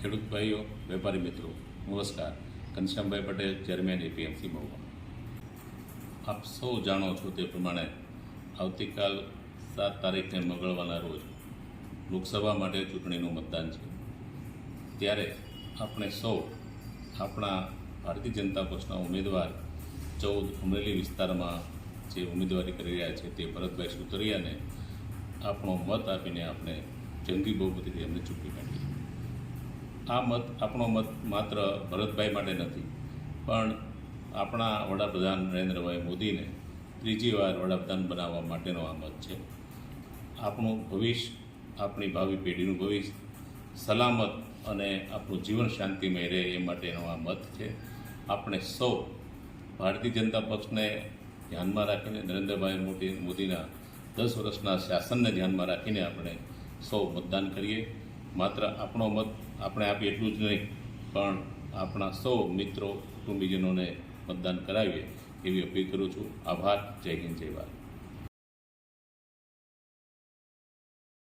ખેડૂત ભાઈઓ, વેપારી મિત્રો, નમસ્કાર. ઘનશ્યામભાઈ પટેલ, ચેરમેન એપીએમસી મહુવા. આપ સૌ જાણો છો તે પ્રમાણે આવતીકાલ સાત તારીખને મંગળવારના રોજ લોકસભા માટે ચૂંટણીનું મતદાન છે. ત્યારે આપણે સૌ આપણા ભારતીય જનતા પક્ષના ઉમેદવાર ચૌદ અમરેલી વિસ્તારમાં જે ઉમેદવારી કરી રહ્યા છે તે ભરતભાઈ સુતરિયાને આપણો મત આપીને આપણે જંગી બહુમતીથી એમને ચૂંટી કાઢીએ આ મત આપણો મત માત્ર ભરતભાઈ માટે નથી, પણ આપણા વડાપ્રધાન નરેન્દ્રભાઈ મોદીને ત્રીજી વાર વડાપ્રધાન બનાવવા માટેનો આ મત છે. આપણું ભવિષ્ય, આપણી ભાવિ પેઢીનું ભવિષ્ય, સલામત અને આપણું જીવન શાંતિમય રહે એ માટેનો આ મત છે. આપણે સૌ ભારતીય જનતા પક્ષને ધ્યાનમાં રાખીને, નરેન્દ્રભાઈ મોદી મોદીના દસ વર્ષના શાસનને ધ્યાનમાં રાખીને આપણે સૌ મતદાન કરીએ. માત્ર આપણો મત આપણે આપીએ એટલું જ નહીં, પણ આપણા સૌ મિત્રો, કુટુંબીજનોને મતદાન કરાવીએ એવી અપીલ કરું છું. આભાર. જય હિન્દ, જય ભારત.